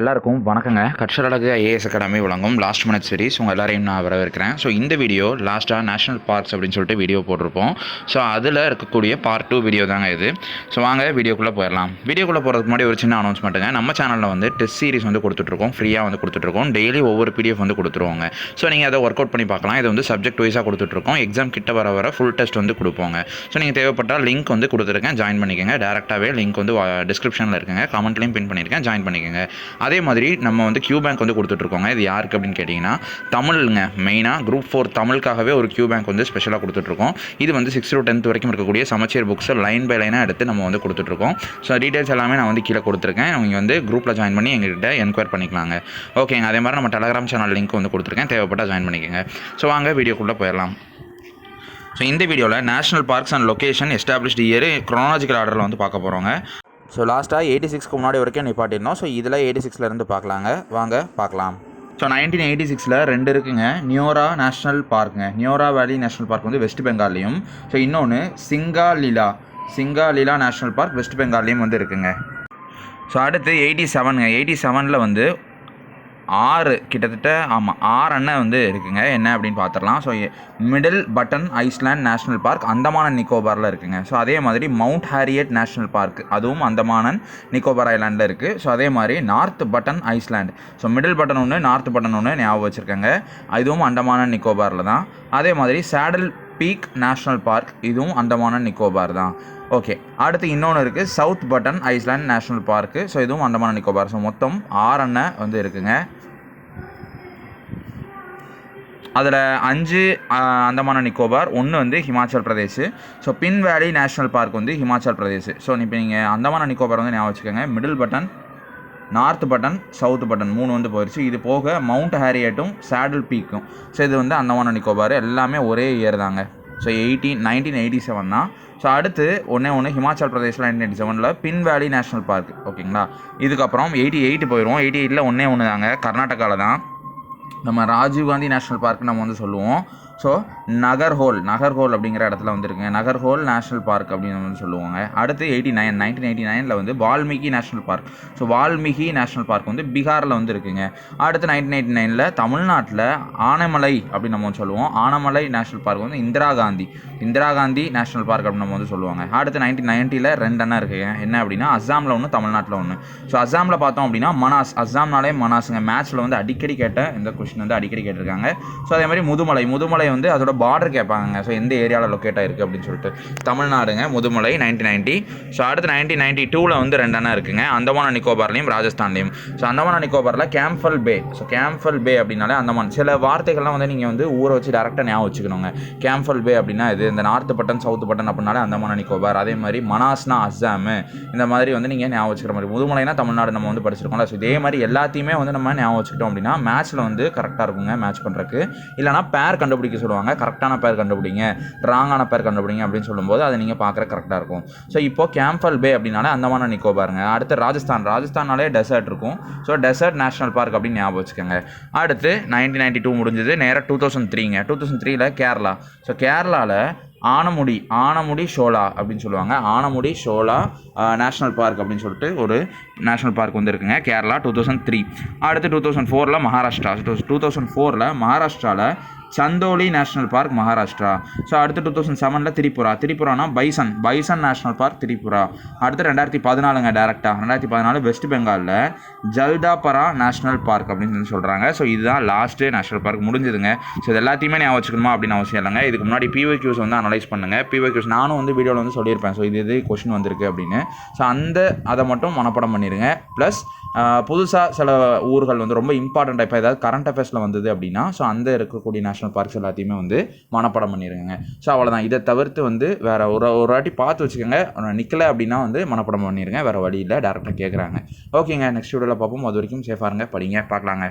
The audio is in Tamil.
எல்லாருக்கும் வணக்கங்க. கற்றலழகு ஐஏஎஸ் அகாடமி வழங்கும் லாஸ்ட் மினிட் சீரிஸ் உங்கள் எல்லாரையும் நான் வரவேற்கிறேன். ஸோ இந்த வீடியோ லாஸ்ட்டாக நேஷனல் பார்க்ஸ் அப்படின்னு சொல்லிட்டு வீடியோ போட்டிருப்போம். ஸோ அதில் இருக்கக்கூடிய பார்ட் டூ வீடியோ தாங்க இது. ஸோ வாங்க வீடியோக்குள்ளே போயிடலாம். வீடியோக்குள்ளே போகிறதுக்கு முன்னாடி ஒரு சின்ன அனௌன்ஸ்மெண்ட்டுங்க நம்ம சேனலில் வந்து டெஸ்ட் சீரிஸ் வந்து கொடுத்துட்ருக்கோம். ஃப்ரீயாக வந்து கொடுத்துட்ருக்கோம். டெய்லி ஒவ்வொரு பிடிஎஃப் வந்து கொடுத்துருவாங்க. ஸோ நீங்கள் அதை ஒர்க் அவுட் பண்ணி பார்க்கலாம். இது வந்து சப்ஜெக்ட் வைஸாக கொடுத்துட்ருக்கோம். எக்ஸாம் கிட்ட வர வர ஃபுல் டெஸ்ட் வந்து கொடுப்போங்க. ஸோ நீங்கள் தேவைப்பட்டால் லிங்க் வந்து கொடுத்துருக்கேன் ஜாயின் பண்ணிக்கோங்க. டேரெக்டாகவே லிங்க் வந்து டிஸ்கிரிப்ஷனில் இருக்குங்க. கமெண்ட்லேயும் பின் பண்ணியிருக்கேன் ஜாயின் பண்ணிக்கோங்க. அதே மாதிரி நம்ம வந்து கியூ பேங்க் வந்து கொடுத்துட்ருக்கோங்க. இது யாருக்கு அப்படின்னு கேட்டிங்கன்னா தமிழ்ங்க. மெயினாக குரூப் ஃபோர் தமிழுக்காகவே ஒரு கியூ பேங்க் வந்து ஸ்பெஷலாக கொடுத்துட்ருக்கோம். இது வந்து சிக்ஸ் டு டென்த் வரைக்கும் இருக்கக்கூடிய சமச்சீர் புக்ஸை லைன் பை லைனாக எடுத்து நம்ம வந்து கொடுத்துட்ருக்கோம். ஸோ டீட்டெயில்ஸ் எல்லாமே நான் வந்து கீழே கொடுத்துருக்கேன். நீங்கள் வந்து குரூப்பில் ஜாயின் பண்ணி எங்ககிட்ட என்கொயர் பண்ணிக்கலாங்க. ஓகேங்க அதே மாதிரி நம்ம டெலகிராம் சேனல் லிங்க் வந்து கொடுத்துருக்கேன். தேவைப்பட்டால் ஜாயின் பண்ணிக்கோங்க. ஸோ வாங்க வீடியோக்குள்ளே போயிடலாம். ஸோ இந்த வீடியோவில் national parks and location established year chronological ஆர்டரில் வந்து பார்க்க போகிறோங்க ஸோ லாஸ்ட்டாக எயிட்டி சிக்ஸ்க்கு முன்னாடி வரைக்கும் நிப்பாட்டிருந்தோம் ஸோ இதில் எயிட்டி சிக்ஸ்லேருந்து பார்க்கலாங்க. வாங்க பார்க்கலாம். ஸோ நைன்டீன் எயிட்டி சிக்ஸில் ரெண்டு இருக்குங்க. நியோரா நேஷ்னல் பார்க்குங்க நியோரா வேலி நேஷ்னல் பார்க் வந்து வெஸ்ட் பெங்கால்லையும் ஸோ இன்னொன்று Singalila Singalila national park west பெங்கால்லையும் வந்து இருக்குங்க. ஸோ அடுத்து எயிட்டி செவனுங்க எயிட்டி செவனில் வந்து ஆறு கிட்டத்தட்ட ஆமாம் ஆறு அண்ணன் வந்து இருக்குங்க. என்ன அப்படின்னு பார்த்துடலாம் so middle Button island national park அந்தமானன் நிக்கோபாரில் இருக்குங்க. ஸோ அதே மாதிரி மவுண்ட் ஹேரியட் நேஷ்னல் பார்க் அதுவும் அந்தமானன் நிக்கோபார் ஐலாண்டில் இருக்குது ஸோ அதே மாதிரி north Button island so middle Button ஒன்று நார்த் பட்டன் ஒன்று ஞாபகம் வச்சுருக்கேங்க. இதுவும் அந்தமானன் நிக்கோபாரில் தான். அதே மாதிரி சேடல் பீக் நேஷ்னல் பார்க் இதுவும் அந்தமானன் நிக்கோபார் தான். ஓகே அடுத்து இன்னொன்று இருக்குது south Button island national park so இதுவும் அந்தமான நிக்கோபார். ஸோ மொத்தம் ஆறு அண்ணன் வந்து இருக்குங்க. அதில் அஞ்சு அந்தமான நிக்கோபார் ஒன்று வந்து ஹிமாச்சல் பிரதேஷ். ஸோ பின் வேலி நேஷ்னல் பார்க் வந்து ஹிமாச்சல் பிரதேஷ். ஸோ இப்போ நீங்கள் அந்தமான நிக்கோபார் வந்து ஞாபகம் வச்சுக்கோங்க. Middle Button north Button south Button மூணு வந்து போயிடுச்சு இது போக மவுண்ட் ஹேரியட்டும் சேடில் பீக்கும் ஸோ இது வந்து அந்தமான நிக்கோபார். எல்லாமே ஒரே இயர் தாங்க. So eighteen nineteen eighty seven தான். ஸோ அடுத்து ஒன்றே ஒன்று ஹிமாச்சல் பிரதேஷில் நைன்டீன் எயிட்டி செவனில் பின் வேலி நேஷனல் பார்க் ஓகேங்களா இதுக்கப்புறம் எயிட்டி எயிட் போயிடுவோம் எயிட்டி எயிட்டில் ஒன்றே ஒன்று தாங்க கர்நாடகாவில் தான். நம்ம ராஜீவ் காந்தி நேஷ்னல் பார்க் நம்ம வந்து சொல்லுவோம். ஸோ நகர்ஹோல் நகர்ஹோல் அப்படிங்கிற இடத்துல வந்துருக்குங்க நகர்ஹோல் நேஷ்னல் பார்க் அப்படின்னு வந்து சொல்லுவாங்க. அடுத்து எயிட்டி நைன் நைன்டீன் எயிட்டி நைனில் வந்து Valmiki national park so Valmiki national park வந்து பீகாரில் வந்து இருக்குங்க அடுத்து நைன்டீன் எயிட்டி நைனில் தமிழ்நாட்டில் ஆனைமலை அப்படின்னு நம்ம வந்து சொல்லுவோம். ஆனைமலை நேஷ்னல் பார்க் வந்து இந்திரா காந்தி. இந்திரா காந்தி நேஷ்னல் பார்க் அப்படின்னு நம்ம வந்து சொல்லுவாங்க. அடுத்து நைன்டீன் நைன்ட்டியில் ரெண்டு அண்ணா இருக்குங்க. என்ன அப்படின்னா அஸ்ஸாமில் ஒன்று தமிழ்நாட்டில் ஒன்று ஸோ அஸ்ஸாமில் பார்த்தோம் அப்படின்னா மனாஸ். அஸ்ஸாம்னாலே மனாஸுங்க. மேட்ச்சில் வந்து அடிக்கடி கேட்ட இந்த கொஸ்டின் வந்து அடிக்கடி கேட்டிருக்காங்க. ஸோ அதே மாதிரி முதுமலை. முதுமலை வந்து அதோட பார்டர் கேட்பாங்க ஸோ எந்த ஏரியாவில் லொக்கேட் ஆயிருக்கு அப்படின்னு சொல்லிட்டு. தமிழ்நாடுங்க முதுமலை நைன்டீன் நைன்ட்டி ஸோ அடுத்து நைன்டீன் நைன்ட்டி டூவில் வந்து ரெண்டு அண்ணா இருக்குங்க. அந்தமான நிக்கோபார்லையும் ராஜஸ்தான்லையும். ஸோ அந்தமான நிக்கோபாரில் கேம்ஃபல் பே ஸோ கேம்ஃபல் பே அப்படின்னாலே அந்தமான். சில வார்த்தைகள்லாம் வந்து நீங்கள் வந்து ஊரை வச்சு டேரெக்டாக ஞாபகம் வச்சுக்கணுங்க. கேம்ஃபல் பே அப்படின்னா இது இந்த நார்த் பட்டன் சவுத் பட்டன் அப்படின்னாலே அந்தமான நிக்கோபார் அதே மாதிரி மனாஸ்னா அஸ்ஸாமு. இந்த மாதிரி வந்து நீங்கள் ஞாபகம் வச்சுக்கிற மாதிரி. முதுமலைனா தமிழ்நாடு நம்ம வந்து படிச்சிருக்கோம்ல. ஸோ இதே மாதிரி எல்லாத்தையுமே வந்து நம்ம ஞாபகம் வச்சுக்கிட்டோம் அப்படின்னா மேட்ச்சில் வந்து கரெக்டாக இருக்குங்க மேட்ச் பண்ணுறதுக்கு இல்லைனா பேர் கண்டுபிடிக்க சொல்லுவாங்க. கரெக்டான பேர் கண்டுபிடிங்க ராங்கான பேர் கண்டுபிடிங்க அப்படின்னு சொல்லும்போது அதை நீங்கள் பார்க்குற கரெக்டாக இருக்கும். ஸோ இப்போ கேம்ஃபல் பே அப்படின்னாலே அந்தமான நிக்கோபாருங்க அடுத்து ராஜஸ்தான். ராஜஸ்தானாலே டெசர்ட் இருக்கும். ஸோ டெசர்ட் நேஷனல் பார்க் அப்படின்னு ஞாபகம் வச்சுக்கோங்க. அடுத்து நைன்டீன் நைன்டி டூ முடிஞ்சது. நேராக டூ தௌசண்ட் த்ரீங்க டூ தௌசண்ட் த்ரீல கேரளா. ஸோ கேரளாவில் ஆனமுடி ஆனமுடி ஷோலா அப்படின்னு சொல்லுவாங்க. ஆனமுடி ஷோலா நேஷ்னல் பார்க் அப்படின்னு சொல்லிட்டு ஒரு நேஷ்னல் பார்க் வந்து இருக்குங்க. கேரளா டூ தௌசண்ட் த்ரீ அடுத்து டூ தௌசண்ட் ஃபோரில் மகாராஷ்டிரா. டூ தௌசண்ட் ஃபோரில் மகாராஷ்டிராவில் Chandoli national park Maharashtra. So அடுத்து டூ தௌசண்ட் செவனில் Tripura. திரிபுரானா bison. Bison national park Tripura. அடுத்து ரெண்டாயிரத்தி பதினாலுங்க டேரெக்டாக ரெண்டாயிரத்தி பதினாலு வெஸ்ட் பெங்காலில் ஜல்தாபரா நேஷ்னல் பார்க் அப்படின்னு சொல்லி சொல்கிறாங்க ஸோ இதுதான் லாஸ்ட்டு நேஷ்னல் பார்க் முடிஞ்சதுங்க. ஸோ இது எல்லாத்தையுமே ஞாபகம் வச்சுக்கணுமா அப்படின்னு அவசியம் இல்லைங்க. இதுக்கு முன்னாடி பிஓக்யூஸ் வந்து அனலைஸ் பண்ணுங்கள் பிஓக்யூஸ் நானும் வந்து வீடியோவில் வந்து சொல்லியிருப்பேன். ஸோ இது இது கொஷின் வந்திருக்கு அப்படின்னு. ஸோ அந்த அதை மட்டும் மனப்படம் பண்ணிடுங்க ப்ளஸ் புதுசாக சில ஊர்கள் வந்து ரொம்ப இம்பார்ட்டண்ட் இப்போ ஏதாவது கரண்ட் அஃபேர்ஸில் வந்தது அப்படின்னா ஸோ அந்த இருக்கக்கூடிய நேஷனல் பார்க்ஸ் எல்லாத்தையுமே வந்து மனப்படம் பண்ணிடுங்க ஸோ அவ்வளோதான் இதை தவிர்த்து வந்து வேறு ஒரு ஒரு வாட்டி பார்த்து வச்சுக்கோங்க. நிற்கலை அப்படின்னா வந்து மனப்படம் பண்ணிடுங்க வேறு வழியில் டேரெக்டாக கேட்குறாங்க ஓகேங்க நெக்ஸ்ட் வீடியோவில் பார்ப்போம். அது வரைக்கும் சேஃபாக இருங்க. படிங்க. பார்க்கலாங்க.